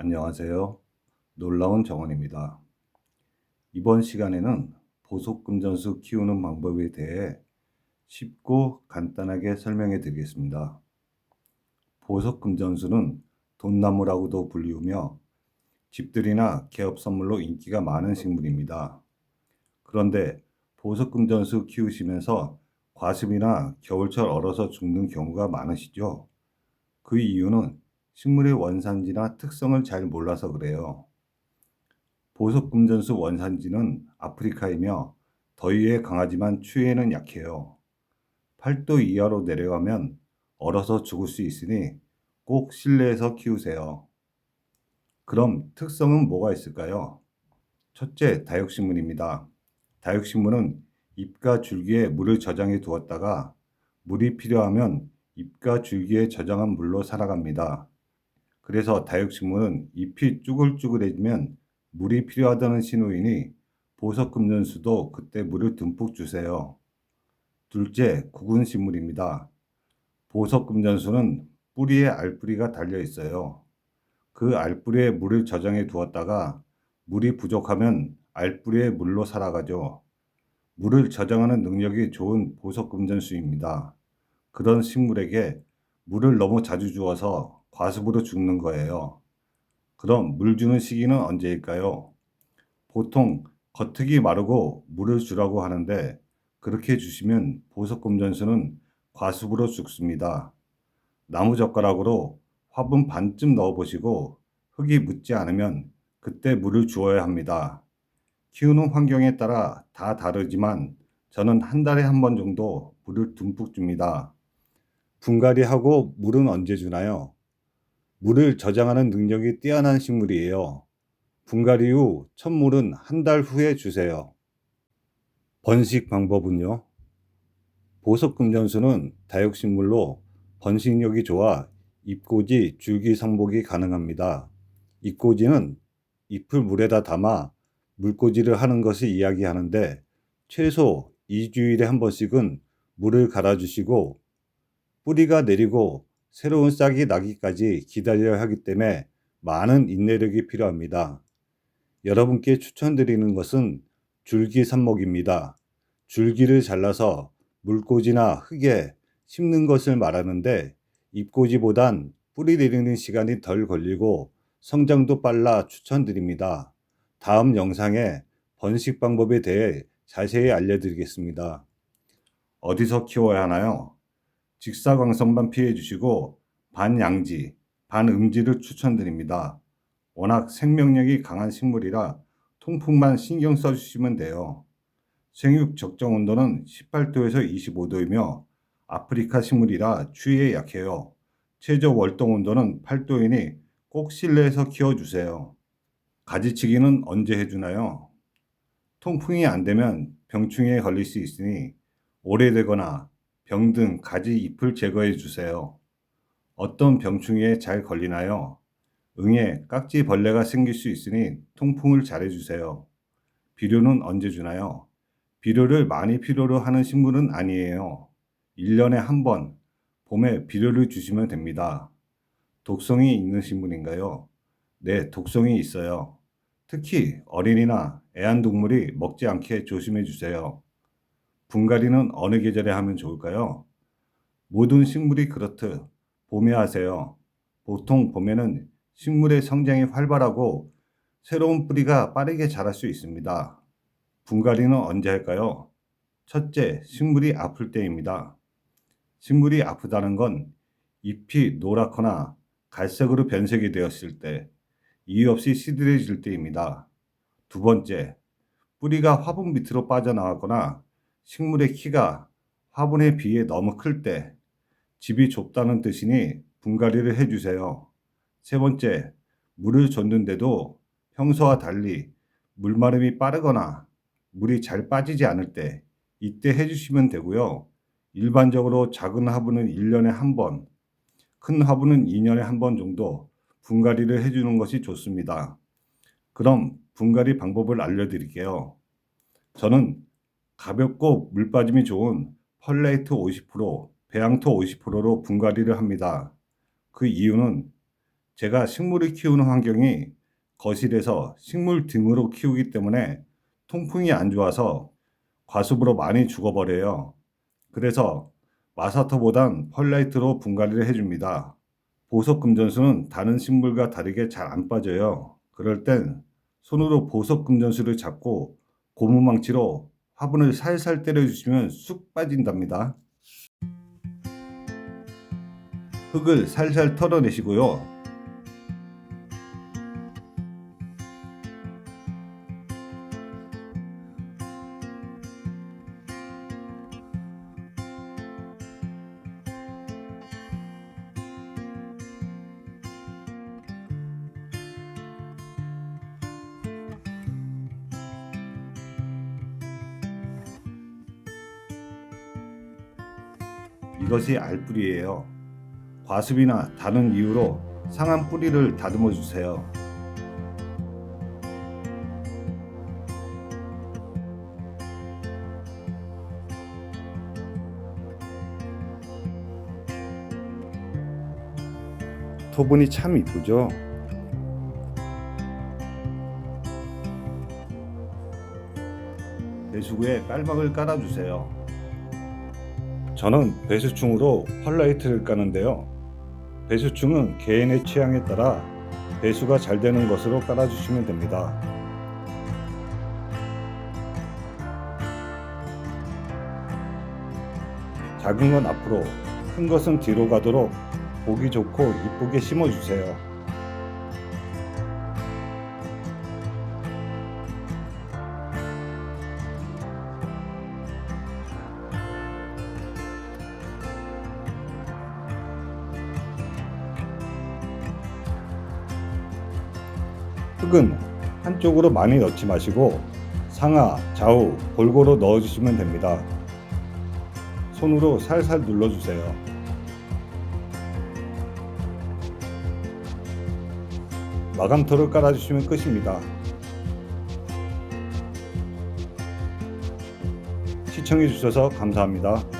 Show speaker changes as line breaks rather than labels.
안녕하세요. 놀라운 정원입니다. 이번 시간에는 보석금전수 키우는 방법에 대해 쉽고 간단하게 설명해 드리겠습니다. 보석금전수는 돈나무라고도 불리우며 집들이나 개업 선물로 인기가 많은 식물입니다. 그런데 보석금전수 키우시면서 과습이나 겨울철 얼어서 죽는 경우가 많으시죠? 그 이유는 식물의 원산지나 특성을 잘 몰라서 그래요. 보석금전수 원산지는 아프리카이며 더위에 강하지만 추위에는 약해요. 8도 이하로 내려가면 얼어서 죽을 수 있으니 꼭 실내에서 키우세요. 그럼 특성은 뭐가 있을까요? 첫째, 다육식물입니다. 다육식물은 잎과 줄기에 물을 저장해 두었다가 물이 필요하면 잎과 줄기에 저장한 물로 살아갑니다. 그래서 다육식물은 잎이 쭈글쭈글해지면 물이 필요하다는 신호이니 보석금전수도 그때 물을 듬뿍 주세요. 둘째, 구근식물입니다. 보석금전수는 뿌리에 알뿌리가 달려 있어요. 그 알뿌리에 물을 저장해 두었다가 물이 부족하면 알뿌리에 물로 살아가죠. 물을 저장하는 능력이 좋은 보석금전수입니다. 그런 식물에게 물을 너무 자주 주어서 과습으로 죽는 거예요. 그럼 물 주는 시기는 언제일까요? 보통 겉흙이 마르고 물을 주라고 하는데 그렇게 주시면 보석금전수는 과습으로 죽습니다. 나무젓가락으로 화분 반쯤 넣어보시고 흙이 묻지 않으면 그때 물을 주어야 합니다. 키우는 환경에 따라 다 다르지만 저는 한 달에 한 번 정도 물을 듬뿍 줍니다. 분갈이하고 물은 언제 주나요? 물을 저장하는 능력이 뛰어난 식물이에요. 분갈이 후 첫 물은 한 달 후에 주세요. 번식 방법은요? 보석금전수는 다육식물로 번식력이 좋아 잎꽂이 줄기 성복이 가능합니다. 잎꽂이는 잎을 물에다 담아 물꽂이를 하는 것을 이야기하는데 최소 2주일에 한 번씩은 물을 갈아주시고 뿌리가 내리고 새로운 싹이 나기까지 기다려야 하기 때문에 많은 인내력이 필요합니다. 여러분께 추천드리는 것은 줄기 삽목입니다. 줄기를 잘라서 물꽂이나 흙에 심는 것을 말하는데 잎꽂이보단 뿌리 내리는 시간이 덜 걸리고 성장도 빨라 추천드립니다. 다음 영상에 번식 방법에 대해 자세히 알려드리겠습니다. 어디서 키워야 하나요? 직사광선만 피해 주시고 반양지, 반음지를 추천드립니다. 워낙 생명력이 강한 식물이라 통풍만 신경 써주시면 돼요. 생육 적정 온도는 18도에서 25도이며 아프리카 식물이라 추위에 약해요. 최저 월동 온도는 8도이니 꼭 실내에서 키워주세요. 가지치기는 언제 해주나요? 통풍이 안 되면 병충해에 걸릴 수 있으니 오래되거나 병든 가지 잎을 제거해 주세요. 어떤 병충해에 잘 걸리나요? 응에 깍지 벌레가 생길 수 있으니 통풍을 잘해 주세요. 비료는 언제 주나요? 비료를 많이 필요로 하는 식물은 아니에요. 1년에 한 번 봄에 비료를 주시면 됩니다. 독성이 있는 식물인가요? 네, 독성이 있어요. 특히 어린이나 애완동물이 먹지 않게 조심해 주세요. 분갈이는 어느 계절에 하면 좋을까요? 모든 식물이 그렇듯 봄에 하세요. 보통 봄에는 식물의 성장이 활발하고 새로운 뿌리가 빠르게 자랄 수 있습니다. 분갈이는 언제 할까요? 첫째, 식물이 아플 때입니다. 식물이 아프다는 건 잎이 노랗거나 갈색으로 변색이 되었을 때, 이유 없이 시들해질 때입니다. 두 번째, 뿌리가 화분 밑으로 빠져나왔거나 식물의 키가 화분에 비해 너무 클 때 집이 좁다는 뜻이니 분갈이를 해주세요. 세 번째, 물을 줬는데도 평소와 달리 물마름이 빠르거나 물이 잘 빠지지 않을 때 이때 해주시면 되고요. 일반적으로 작은 화분은 1년에 한 번, 큰 화분은 2년에 한 번 정도 분갈이를 해주는 것이 좋습니다. 그럼 분갈이 방법을 알려드릴게요. 저는 가볍고 물 빠짐이 좋은 펄레이트 50%, 배양토 50%로 분갈이를 합니다. 그 이유는 제가 식물을 키우는 환경이 거실에서 식물 등으로 키우기 때문에 통풍이 안 좋아서 과습으로 많이 죽어버려요. 그래서 마사토보단 펄라이트로 분갈이를 해줍니다. 보석 금전수는 다른 식물과 다르게 잘 안 빠져요. 그럴 땐 손으로 보석 금전수를 잡고 고무망치로 화분을 살살 때려주시면 쑥 빠진답니다. 흙을 살살 털어내시고요. 이것이 알뿌리예요. 과습이나 다른 이유로 상한 뿌리를 다듬어 주세요. 토분이 참 이쁘죠? 배수구에 깔막을 깔아주세요. 저는 배수충으로 펄라이트를 까는데요. 배수충은 개인의 취향에 따라 배수가 잘 되는 것으로 깔아주시면 됩니다. 작은 건 앞으로, 큰 것은 뒤로 가도록 보기 좋고 이쁘게 심어주세요. 흙은 한쪽으로 많이 넣지 마시고 상하, 좌우 골고루 넣어주시면 됩니다. 손으로 살살 눌러주세요. 마감토를 깔아주시면 끝입니다. 시청해주셔서 감사합니다.